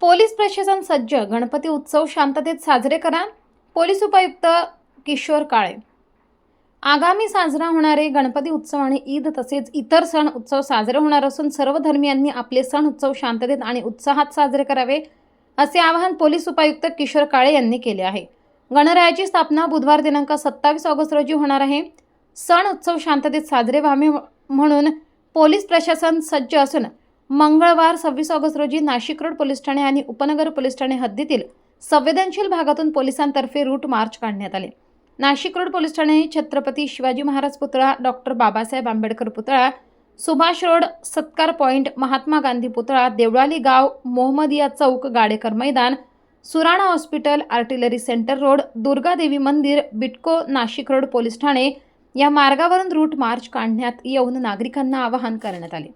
Police प्रशासन सज्ज. गणपती उत्सव शांततेत साजरे करा पोलीस उपायुक्त किशोर काळे. आगामी साजरा होणारे गणपती उत्सव आणि ईद तसेच इतर सण उत्सव साजरे होणार असून सर्व धर्मियांनी आपले सण उत्सव शांततेत आणि उत्साहात साजरे करावे असे आवाहन पोलीस उपायुक्त किशोर काळे यांनी केले आहे. गणरायाची स्थापना बुधवार दिनांक सत्तावीस ऑगस्ट रोजी होणार आहे. सण उत्सव शांततेत साजरे व्हावे म्हणून पोलीस प्रशासन सज्ज असून मंगळवार सव्वीस ऑगस्ट रोजी नाशिक रोड पोलीस ठाणे आणि उपनगर पोलीस ठाणे हद्दीतील संवेदनशील भागातून पोलिसांतर्फे रूट मार्च काढण्यात आले. नाशिक रोड पोलीस ठाणे छत्रपती शिवाजी महाराज पुतळा डॉक्टर बाबासाहेब आंबेडकर पुतळा सुभाष रोड सत्कार पॉईंट महात्मा गांधी पुतळा देवळाली गाव मोहम्मदिया चौक गाडेकर मैदान Surana hospital artillery centre road Durgadevi मंदिर बिटको नाशिक रोड पोलीस ठाणे या मार्गावरून रूट मार्च काढण्यात येऊन नागरिकांना आवाहन करण्यात आले.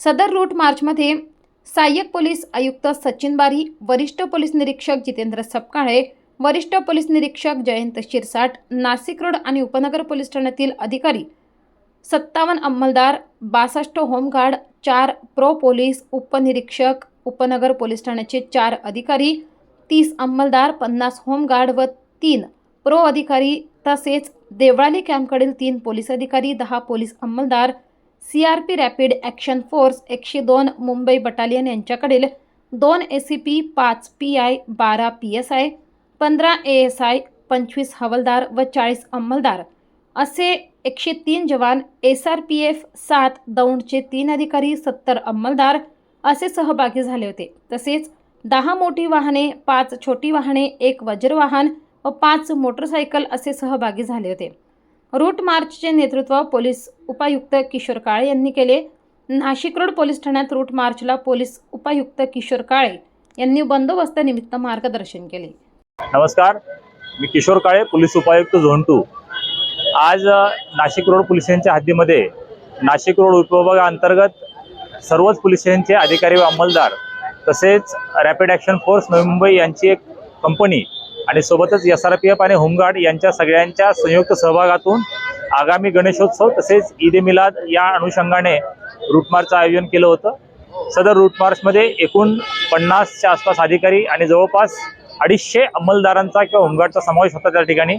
सदर रूट मार्चमध्ये सहाय्यक पोलीस आयुक्त सचिन बारी वरिष्ठ पोलीस निरीक्षक जितेंद्र सपकाळे वरिष्ठ पोलीस निरीक्षक जयंत शिरसाट नाशिक रोड आणि उपनगर पोलीस ठाण्यातील अधिकारी सत्तावन्न अंमलदार बासष्ट होमगार्ड चार प्रो पोलीस उपनिरीक्षक उपनगर पोलीस ठाण्याचे चार अधिकारी तीस अंमलदार पन्नास होमगार्ड व तीन प्रो अधिकारी तसेच देवळाली कॅम्पकडील तीन पोलीस अधिकारी दहा police अंमलदार C R P rapid action force एकशे दोन मुंबई बटालियन यांच्याकडील दोन ए सी पी पाच पी आय बारा पी एस आय पंधरा ए एस आय पंचवीस हवालदार व चाळीस अंमलदार. असे एकशे तीन जवान एस आर पी एफ सात दौंडचे तीन अधिकारी सत्तर अंमलदार असे सहभागी झाले होते. तसेच दहा मोठी वाहने पाच छोटी वाहने एक वज्रवाहन व पाच मोटरसायकल असे सहभागी झाले होते. रूट मार्चचे नेतृत्व पोलीस उपायुक्त किशोर काळे यांनी केले. नाशिक रोड पोलीस ठाण्यात रूट मार्चला पोलीस उपायुक्त किशोर काळे यांनी बंदोबस्तानिमित्त मार्गदर्शन केले. नमस्कार मी किशोर काळे पोलीस उपायुक्त झोन टू. आज नाशिक रोड पोलीस स्टेशनच्या हद्दीमध्ये नाशिक रोड उपविभागाअंतर्गत सर्वच पोलीस स्टेशनचे अधिकारी व अंमलदार तसेच rapid action force Navi Mumbai यांची एक कंपनी आणि सोबतच एस आर पी एफ आणि होमगार्ड यांच्या सगळ्यांच्या संयुक्त सहभागातून आगामी गणेशोत्सव तसेच ईद ए मिलाद या अनुषंगाने रूटमार्चचं आयोजन केलं होतं. सदर रूटमार्चमध्ये एकूण पन्नासच्या आसपास अधिकारी आणि जवळपास अडीचशे अंमलदारांचा किंवा होमगार्डचा समावेश होता त्या ठिकाणी.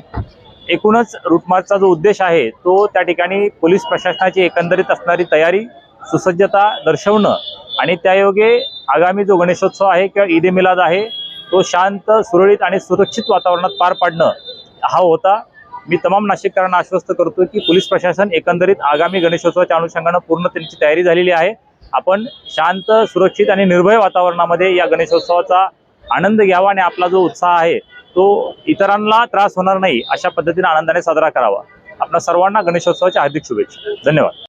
एकूणच रूटमार्चचा जो उद्देश आहे तो त्या ठिकाणी पोलीस प्रशासनाची एकंदरीत असणारी तयारी सुसज्जता दर्शवणं आणि त्यायोगे आगामी जो गणेशोत्सव आहे किंवा ईद ए मिलाद आहे तो शांत सुरळीत आणि सुरक्षित वातावरणात पार पाडणं हा होता. मी तमाम नाशिककरांना आश्वस्त करतो की पोलीस प्रशासन एकंदरीत आगामी गणेशोत्सवाच्या अनुषंगानं पूर्ण त्यांची तयारी झालेली आहे. आपण शांत सुरक्षित आणि निर्भय वातावरणामध्ये या गणेशोत्सवाचा आनंद घ्यावा आणि आपला जो उत्साह आहे तो इतरांना त्रास होणार नाही अशा पद्धतीने आनंदाने साजरा करावा. आपल्या सर्वांना गणेशोत्सवाच्या हार्दिक शुभेच्छा. धन्यवाद.